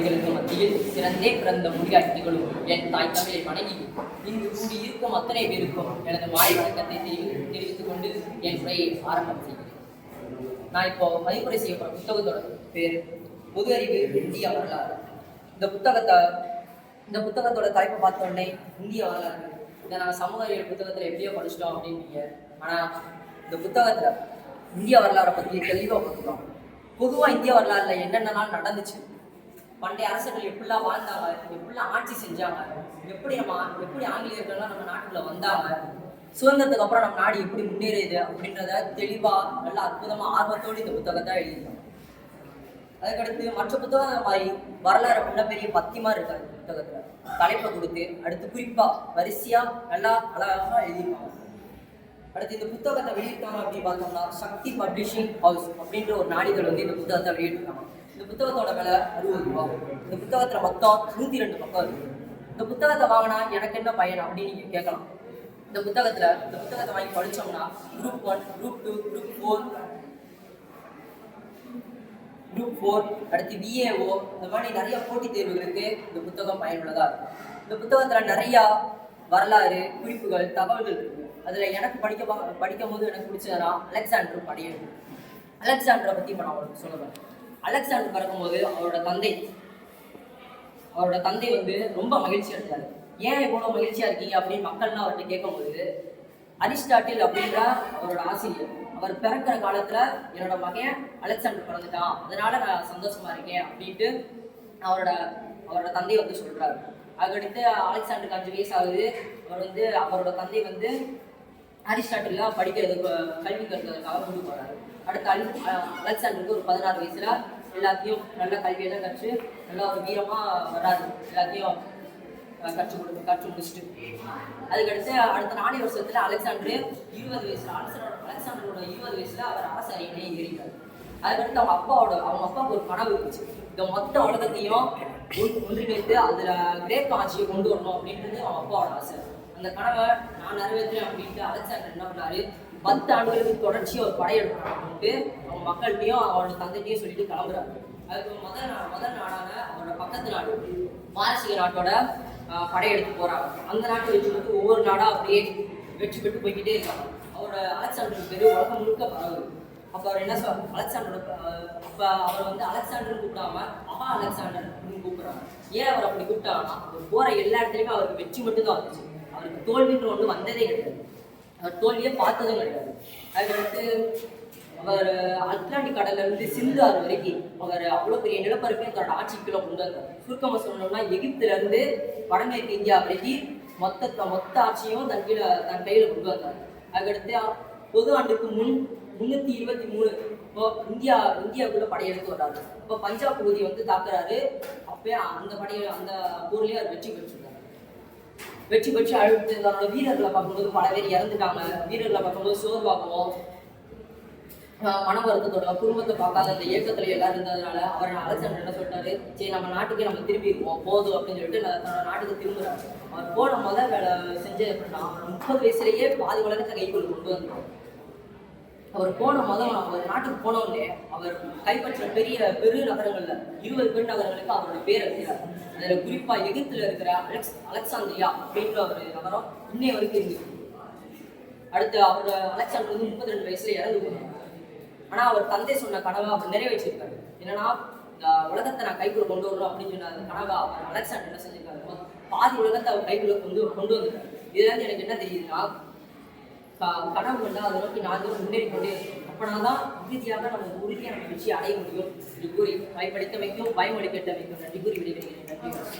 மொழிகளுக்கு மத்தியில் சிறந்தே பிறந்த மொழியாய் திகழும் என் தாய் தமிழை வணங்கி இங்கு கூடி இருக்கும் அத்தனை பேருக்கும் எனது மாலை வணக்கத்தை தெரிவித்துக் கொண்டு என் உரையை ஆரம்பம் செய்கிறேன். நான் இப்போ மதிப்புரை செய்ய புத்தகத்தோட பேர் பொது அறிவு இந்திய வரலாறு. இந்த புத்தகத்தை இந்த புத்தகத்தோட தலைப்பை பார்த்த உடனே இந்திய வரலாறு இதை நான் சமூக அறிவியல் புத்தகத்தில் எப்படியோ படிச்சிட்டோம் அப்படின்னீங்க. ஆனால் இந்த புத்தகத்தில் இந்திய வரலாறை பற்றி தெளிவாக பார்த்துட்டோம். பொதுவாக இந்திய வரலாறுல என்னென்னலாம் நடந்துச்சு? பண்டைய அரசர்கள் எப்படிலாம் வாழ்ந்தாங்க எப்படிலாம் ஆட்சி செஞ்சாங்க எப்படி நம்ம எப்படி ஆங்கிலேயர்கள்லாம் நம்ம நாட்டுக்குள்ள வந்தாங்க சுதந்திரத்துக்கு அப்புறம் நம்ம நாடு எப்படி முன்னேறியது அப்படின்றத தெளிவா நல்லா அற்புதமா ஆர்வத்தோடு இந்த புத்தகத்தை எழுதியிருக்கோம். அதுக்கடுத்து மற்ற புத்தகம் மாதிரி வரலாறு அப்படின்னா பெரிய பத்தியமா இருக்காது புத்தகத்துல தலைப்பை கொடுத்து அடுத்து குறிப்பா வரிசையா நல்லா அழகாக எழுதியிருப்பாங்க அடுத்து இந்த புத்தகத்தை வெளியிட்டாங்க அப்படின்னு பார்த்தோம்னா சக்தி பப்ளிஷிங் ஹவுஸ் அப்படின்ற ஒரு நாளிதழ் வந்து இந்த புத்தகத்தை வெளியிட்டிருக்காங்க. இந்த புத்தகத்தோட விலை அறுபது ரூபா இந்த புத்தகத்துல மொத்தம் நூத்தி ரெண்டு பக்கம் இருக்கு. இந்த புத்தகத்தை வாங்கினா எனக்கு என்ன பயன் அப்படின்னு நீங்க கேட்கலாம். இந்த புத்தகத்துல இந்த புத்தகத்தை வாங்கி படிச்சோம்னா group one group two group four group four அடுத்து விஏஓ இந்த மாதிரி நிறைய போட்டித் தேர்வுகளுக்கு இந்த புத்தகம் பயனுள்ளதா இருக்கும் இந்த புத்தகத்துல நிறைய வரலாறு குறிப்புகள் தகவல்கள் அதுல எனக்கு படிக்க படிக்கும் போது எனக்கு பிடிச்சதுனா அலெக்சாண்டர் படையெடு அலெக்சாண்டரை பத்தி நான் உங்களுக்கு சொல்லுவேன் அலெக்சாண்டர் பிறக்கும்போது அவரோட தந்தை அவரோட தந்தை வந்து ரொம்ப மகிழ்ச்சி இருந்தாரு ஏன் இவ்வளோ மகிழ்ச்சியா இருக்கீங்க? அப்படின்னு மக்கள்லாம் அவர்கிட்ட கேட்கும்போது அரிஸ்டாட்டில் அப்படின்ற அவரோட ஆசிரியர் அவர் பிறக்கிற காலத்துல என்னோட மகன் அலெக்சாண்டர் பிறந்துட்டான். அதனால நான் சந்தோஷமா இருக்கேன் அப்படின்ட்டு அவரோட அவரோட தந்தை வந்து சொல்றாரு. அதுக்கடுத்து அலெக்சாண்டருக்கு அஞ்சு வயசு ஆகுது. அவர் வந்து அவரோட தந்தை வந்து அரிஸ்டாட்டிலாம் படிக்கிறதுக்கு கல்வி கற்கிறதுக்காக கொண்டு போறாரு. அடுத்து அலி அஹ் அலெக்சாண்டருக்கு ஒரு பதினாறு வயசுல எல்லாத்தையும் நல்ல கல்வியெல்லாம் கற்று நல்லா ஒரு வீரமா வராது எல்லாத்தையும் கற்று கொடு கற்று முடிச்சுட்டு. அதுக்கடுத்து அடுத்த நாலு வருஷத்துல அலெக்சாண்டரு இருபது வயசுல அலெக்சாண்டர் அலெக்சாண்டரோட இருபது வயசுல அவர் அரசு அரியணை ஏறிட்டார். அதுக்கடுத்து அவங்க அப்பாவோட அவங்க அப்பாவுக்கு ஒரு கனவு இருந்துச்சு. இந்த மொத்த உலகத்தையும் ஒன்றிணைத்து அதுல கிரேக்க ஆட்சியை கொண்டு வரணும் அப்படின்றது அவங்க அப்பாவோட ஆசை. அந்த கனவை நான் நிறைவேற்றுறேன் அப்படின்ட்டு அலெக்சாண்டர் என்ன பண்ணாரு பத்து ஆண்டுகளுக்கு தொடர்ச்சியாக ஒரு படையெடுக்கணும் அப்படின்ட்டு அவங்க மக்கள்கிட்டையும் அவரோட தந்தைகிட்டையும் சொல்லிட்டு கிளம்புறாரு. அதுக்கு முதல் நாள் முதல் நாடான அவரோட பக்கத்து நாடு பாரசீக நாட்டோட படையெடுத்து போறாங்க. அந்த நாட்டை வெற்றி வந்து ஒவ்வொரு நாடாக அப்படியே வெற்றி பெற்று போய்க்கிட்டே இருக்காங்க. அவரோட அலெக்சாண்டர் பேர் உலகம் முழுக்க பரவுது. அப்போ அவர் என்ன சொல் அலெக்சாண்டரோட இப்போ அவர் வந்து அலெக்சாண்டர் கூப்பிடாம மகா அலெக்சாண்டர் அப்படின்னு கூப்பிடுறாங்க. ஏன் அவர் அப்படி கூப்பிட்டாங்கன்னா அவர் எல்லா இடத்துலையுமே அவருக்கு வெற்றி மட்டும் தான் வந்துச்சு. அவருக்கு தோல்வின்ற ஒன்று வந்ததே கிடையாது. அவர் தோல்வியை பார்த்ததும் கிடையாது. அதுக்கடுத்து அவர் அட்லாண்டிக் கடல்ல இருந்து சிந்து ஆறு வரைக்கும் அவர் அவ்வளோ பெரிய நிலப்பரப்பையும் தன்னோட ஆட்சிக்குள்ள கொண்டு வந்தார். சுருக்கமாக சொல்லணும்னா எகிப்துல இருந்து வடமேற்கு இந்தியா வரைக்கும் மொத்த மொத்த ஆட்சியும் தன் கீழே தன் கையில கொண்டு வந்தார். அதுக்கடுத்து பொது ஆண்டுக்கு முன் முன்னூத்தி இருபத்தி மூணு இப்போ இந்தியா இந்தியாவுக்குள்ள படையெடுத்து வர்றாரு. இப்போ பஞ்சாப் பகுதி வந்து தாக்குறாரு. அப்பயே அந்த படையை அந்த போர்லயே அவர் வெற்றி பெற்றிருக்காரு வெற்றி பெற்று அழுத்து அந்த வீரர்களை பார்க்கும்போது பல பேர் இறந்துட்டாங்க. வீரர்களை பார்க்கும்போது சோர்வாகவும் ஆஹ் மன வருத்தத்தோட குடும்பத்தை பார்க்காத அந்த இயக்கத்துல எல்லாம் இருந்ததுனால அவர் அலெக்சாண்டர் என்ன சொல்லிட்டாரு? சரி நம்ம நாட்டுக்கே நம்ம திரும்பி இருப்போம் போதும் அப்படின்னு சொல்லிட்டு தன்னோட நாட்டுக்கு திரும்புறாரு. அவர் போன முதல் வேலை செஞ்சது எப்படின்னா அவர் முப்பது வயசுலயே பாதி உலகத்தை கைக்குள்ள கொண்டு வந்தான் அவர் போன முதல் அவர் நாட்டுக்கு போன அவர் கைப்பற்ற பெரிய பெரு நகரங்கள்ல இருபது பெரு நகரங்களுக்கு அவரோட பேர் எழுதினார் அதுல குறிப்பா எகிப்துல இருக்கிற அலெக்ஸ் அலெக்சாந்திரியா அப்படின்ற ஒரு நகரம் இன்னைய வரைக்கும் இருக்கு. அடுத்து அவரோட அலெக்சாண்டர் வந்து முப்பத்தி ரெண்டு வயசுல இறந்து போனார். ஆனா அவர் தந்தை சொன்ன கனவை அவர் நிறைவேற்றிருக்காரு. என்னன்னா இந்த உலகத்தை நான் கைக்குள்ள கொண்டு வரணும் அப்படின்னு சொன்ன அந்த கனவை அவர் அலெக்சாண்டர் என்ன செஞ்சிருக்காரு பாதி உலகத்தை அவர் கைக்குள்ள கொண்டு கொண்டு வந்திருக்காரு. இதுல இருந்து எனக்கு என்ன தெரியுதுன்னா கனவு கண்டா அதை நோக்கி நாலு தூரம் முன்னேறி கொண்டே இருக்கும் அப்பனா தான் இறுதியாக நம்ம உறுதியாக நம்ம வெற்றி அடைய முடியும். என்று கூறி. பயப்படுத்த வைக்கும் பயம் பயமளிக்கட்ட வைக்கும். நன்றி கூறி விடைபெறுகிறேன். நன்றி.